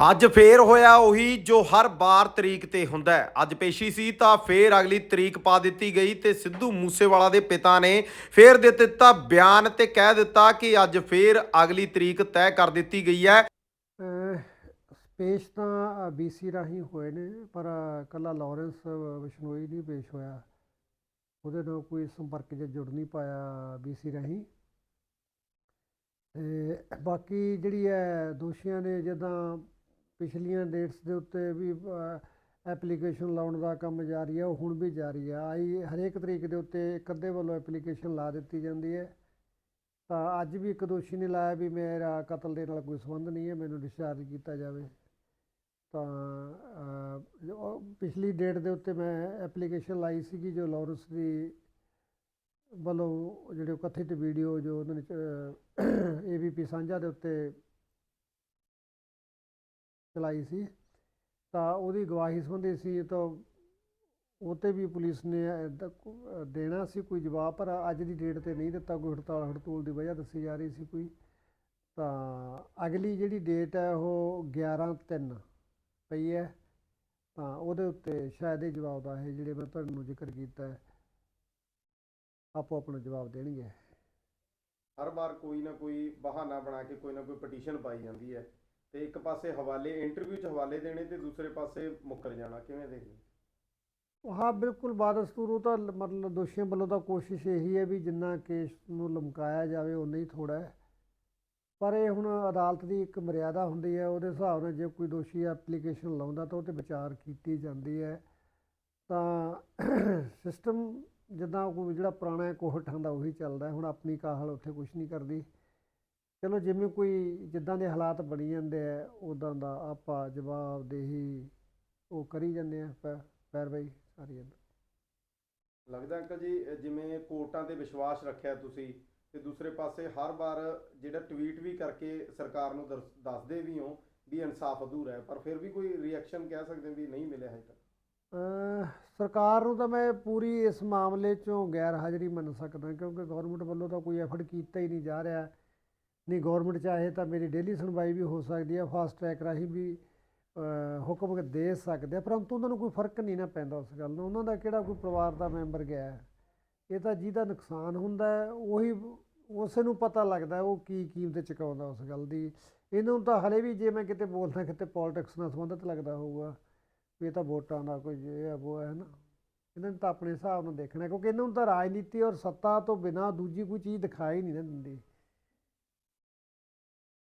ਅੱਜ ਫੇਰ ਹੋਇਆ ਉਹੀ ਜੋ ਹਰ ਵਾਰ ਤਰੀਕ ਤੇ ਹੁੰਦਾ ਹੈ। ਅੱਜ ਪੇਸ਼ੀ ਸੀ ਤਾਂ ਫੇਰ ਅਗਲੀ ਤਰੀਕ ਪਾ ਦਿੱਤੀ ਗਈ ਤੇ ਸਿੱਧੂ ਮੂਸੇਵਾਲਾ ਦੇ ਪਿਤਾ ਨੇ ਫੇਰ ਦੇ ਦਿੱਤਾ ਬਿਆਨ ਤੇ ਕਹਿ ਦਿੱਤਾ ਕਿ ਅੱਜ ਫੇਰ ਅਗਲੀ ਤਰੀਕ ਤੈਅ ਕਰ ਦਿੱਤੀ ਗਈ ਹੈ। ਪੇਸ਼ ਤਾਂ ਬੀਸੀ ਰਾਹੀਂ ਹੋਏ ਨੇ, ਪਰ ਕੱਲਾ ਲਾਰੈਂਸ ਵਿਸ਼ਨੋਈ ਨਹੀਂ ਪੇਸ਼ ਹੋਇਆ। ਉਹਦੇ ਨਾਲ ਕੋਈ ਸੰਪਰਕ ਜੇ ਜੁੜ ਨਹੀਂ ਪਾਇਆ ਬੀਸੀ ਰਾਹੀਂ। ਤੇ ਬਾਕੀ ਜਿਹੜੀ ਹੈ ਦੋਸ਼ੀਆਂ ਨੇ ਜਦੋਂ ਪਿਛਲੀਆਂ ਡੇਟਸ ਦੇ ਉੱਤੇ ਵੀ ਐਪਲੀਕੇਸ਼ਨ ਲਾਉਣ ਦਾ ਕੰਮ ਜਾਰੀ ਹੈ ਉਹ ਹੁਣ ਵੀ ਜਾਰੀ ਹੈ ਆਈ, ਹਰੇਕ ਤਰੀਕ ਦੇ ਉੱਤੇ ਇੱਕ ਅੱਧੇ ਵੱਲੋਂ ਐਪਲੀਕੇਸ਼ਨ ਲਾ ਦਿੱਤੀ ਜਾਂਦੀ ਹੈ। ਤਾਂ ਅੱਜ ਵੀ ਇੱਕ ਦੋਸ਼ੀ ਨੇ ਲਾਇਆ ਵੀ ਮੇਰਾ ਕਤਲ ਦੇ ਨਾਲ ਕੋਈ ਸੰਬੰਧ ਨਹੀਂ ਹੈ, ਮੈਨੂੰ ਡਿਸਚਾਰਜ ਕੀਤਾ ਜਾਵੇ। ਤਾਂ ਪਿਛਲੀ ਡੇਟ ਦੇ ਉੱਤੇ ਮੈਂ ਐਪਲੀਕੇਸ਼ਨ ਲਾਈ ਸੀਗੀ, ਜੋ ਲਾਰੈਂਸ ਦੀ ਵੱਲੋਂ, ਜਿਹੜੇ ਉਹ ਕਥਿਤ ਵੀਡੀਓ ਜੋ ਉਹਨਾਂ ਨੇ ਏਬੀਪੀ ਸਾਂਝਾ ਦੇ ਉੱਤੇ ਚਲਾਈ ਸੀ, ਤਾਂ ਉਹਦੀ ਗਵਾਹੀ ਸੰਬੰਧੀ ਸੀ, ਤਾਂ ਉਹ 'ਤੇ ਵੀ ਪੁਲਿਸ ਨੇ ਦੇਣਾ ਸੀ ਕੋਈ ਜਵਾਬ, ਪਰ ਅੱਜ ਦੀ ਡੇਟ ਤੇ ਨਹੀਂ ਦਿੱਤਾ ਕੋਈ ਹੜਤਾਲ, ਹੜਤੂਲ ਦੀ ਵਜ੍ਹਾ ਦੱਸੀ ਜਾ ਰਹੀ ਸੀ ਕੋਈ। ਤਾਂ ਅਗਲੀ ਜਿਹੜੀ ਡੇਟ ਹੈ, ਉਹ 11 3 ਪਈ ਹੈ। ਤਾਂ ਉਹਦੇ ਉੱਤੇ ਸ਼ਾਇਦ ਇਹ ਜਵਾਬ ਦਾ ਹੈ ਜਿਹੜੇ ਮੈਂ ਤੁਹਾਨੂੰ ਜ਼ਿਕਰ ਕੀਤਾ ਹੈ, ਆਪੋ ਆਪਣਾ ਜਵਾਬ ਦੇਣਗੇ। ਹਰ ਵਾਰ ਕੋਈ ਨਾ ਕੋਈ ਬਹਾਨਾ ਬਣਾ ਕੇ ਕੋਈ ਨਾ ਕੋਈ ਪਟੀਸ਼ਨ ਪਾਈ ਜਾਂਦੀ ਹੈ। ਤੇ ਇੱਕ ਪਾਸੇ ਹਵਾਲੇ ਇੰਟਰਵਿਊ 'ਚ ਹਵਾਲੇ ਦੇਣੇ ਤੇ ਦੂਸਰੇ ਪਾਸੇ ਮੁੱਕਰ ਜਾਣਾ, ਕਿਵੇਂ ਦੇਖਦੇ ਹਾਂ? ਬਿਲਕੁਲ ਬਾਦਸਤੂਰੂ ਤਾਂ ਮਤਲਬ ਦੋਸ਼ੀਆਂ ਵੱਲੋਂ ਤਾਂ ਕੋਸ਼ਿਸ਼ ਇਹੀ ਹੈ ਵੀ ਜਿੰਨਾ ਕੇਸ ਨੂੰ ਲਮਕਾਇਆ ਜਾਵੇ ਉਨਾ ਹੀ ਥੋੜਾ ਹੈ। ਪਰ ਇਹ ਹੁਣ ਅਦਾਲਤ ਦੀ ਇੱਕ ਮਰਿਆਦਾ ਹੁੰਦੀ ਹੈ, ਉਹਦੇ ਹਿਸਾਬ ਨਾਲ ਜੇ ਕੋਈ ਦੋਸ਼ੀ ਐਪਲੀਕੇਸ਼ਨ ਲਾਉਂਦਾ ਤਾਂ ਉਹ 'ਤੇ ਵਿਚਾਰ ਕੀਤੀ ਜਾਂਦੀ ਹੈ। ਤਾਂ ਸਿਸਟਮ ਜਿੱਦਾਂ ਕੋਈ ਜਿਹੜਾ ਪੁਰਾਣਾ ਕੋਹਟਾਂ ਹੁੰਦਾ ਉਹੀ ਚੱਲਦਾ ਹੁਣ ਆਪਣੀ ਕਾਹਲ ਉੱਥੇ ਕੁਝ ਨਹੀਂ ਕਰਦੀ। ਚਲੋ ਜਿਵੇਂ ਕੋਈ ਜਿੱਦਾਂ ਦੇ ਹਾਲਾਤ ਬਣੀ ਜਾਂਦੇ ਆ ਉਦਾਂ ਦਾ ਆਪਾਂ ਜਵਾਬਦੇਹੀ ਉਹ ਕਰੀ ਜਾਂਦੇ ਆ ਪੈ- ਪੈਰਵਾਈ ਸਾਰੀ ਜਾਂਦੇ ਲੱਗਦਾ ਅੰਕਲ ਜੀ ਜਿਵੇਂ ਕੋਰਟਾਂ ਤੇ ਵਿਸ਼ਵਾਸ ਰੱਖਿਆ ਤੁਸੀਂ ਤੇ ਦੂਸਰੇ ਪਾਸੇ ਹਰ ਵਾਰ ਜਿਹੜਾ ਟਵੀਟ ਵੀ ਕਰਕੇ ਸਰਕਾਰ ਨੂੰ ਦਰਸ- ਦੱਸਦੇ ਵੀ ਹੋ ਵੀ ਇਨਸਾਫ ਅਧੂਰਾ ਹੈ ਪਰ ਫਿਰ ਵੀ ਕੋਈ ਰਿਐਕਸ਼ਨ ਕਹਿ ਸਕਦੇ ਵੀ ਨਹੀਂ ਮਿਲਿਆ ਹਜੇ ਤੱਕ? ਅਹ ਸਰਕਾਰ ਨੂੰ ਤਾਂ ਮੈਂ ਪੂਰੀ ਇਸ ਮਾਮਲੇ 'ਚੋਂ ਗੈਰ ਹਾਜ਼ਰੀ ਮੰਨ ਸਕਦਾ ਕਿਉਂਕਿ ਗਵਰਨਮੈਂਟ ਵੱਲੋਂ ਤਾਂ ਕੋਈ ਐਫਰਟ ਕੀਤਾ ਹੀ ਨਹੀਂ ਜਾ ਰਿਹਾ। ਨਹੀਂ ਗਵਰਨਮੈਂਟ ਚਾਹੇ ਤਾਂ ਮੇਰੀ ਡੇਲੀ ਸੁਣਵਾਈ ਵੀ ਹੋ ਸਕਦੀ ਹੈ ਫਾਸਟ ਟਰੈਕ ਰਾਹੀਂ ਵੀ ਹੁਕਮ ਦੇ ਸਕਦੇ ਆ, ਪਰੰਤੂ ਉਹਨਾਂ ਨੂੰ ਕੋਈ ਫ਼ਰਕ ਨਹੀਂ ਨਾ ਪੈਂਦਾ ਉਸ ਗੱਲ ਨੂੰ ਉਹਨਾਂ ਦਾ ਕਿਹੜਾ ਕੋਈ ਪਰਿਵਾਰ ਦਾ ਮੈਂਬਰ ਗਿਆ ਇਹ ਤਾਂ ਜਿਹਦਾ ਨੁਕਸਾਨ ਹੁੰਦਾ ਉਹੀ ਉਸੇ ਨੂੰ ਪਤਾ ਲੱਗਦਾ ਉਹ ਕੀ ਕੀਮਤ ਚੁਕਾਉਂਦਾ ਉਸ ਗੱਲ ਦੀ। ਇਹਨੂੰ ਤਾਂ ਹਲੇ ਵੀ ਜੇ ਮੈਂ ਕਿਤੇ ਬੋਲਦਾ ਕਿਤੇ ਪੋਲਿਟਿਕਸ ਨਾਲ ਸੰਬੰਧਿਤ ਲੱਗਦਾ ਹੋਊਗਾ, ਵੀ ਇਹ ਤਾਂ ਵੋਟਾਂ ਦਾ ਕੋਈ ਇਹ ਹੈ ਉਹ ਹੈ ਨਾ ਇਹਨਾਂ ਨੂੰ ਤਾਂ ਆਪਣੇ ਹਿਸਾਬ ਨਾਲ ਦੇਖਣਾ ਕਿਉਂਕਿ ਇਹਨਾਂ ਨੂੰ ਤਾਂ ਰਾਜਨੀਤੀ ਔਰ ਸੱਤਾ ਤੋਂ ਬਿਨਾਂ ਦੂਜੀ ਕੋਈ ਚੀਜ਼ ਦਿਖਾਈ ਨਹੀਂ ਨਾ ਦਿੰਦੀ।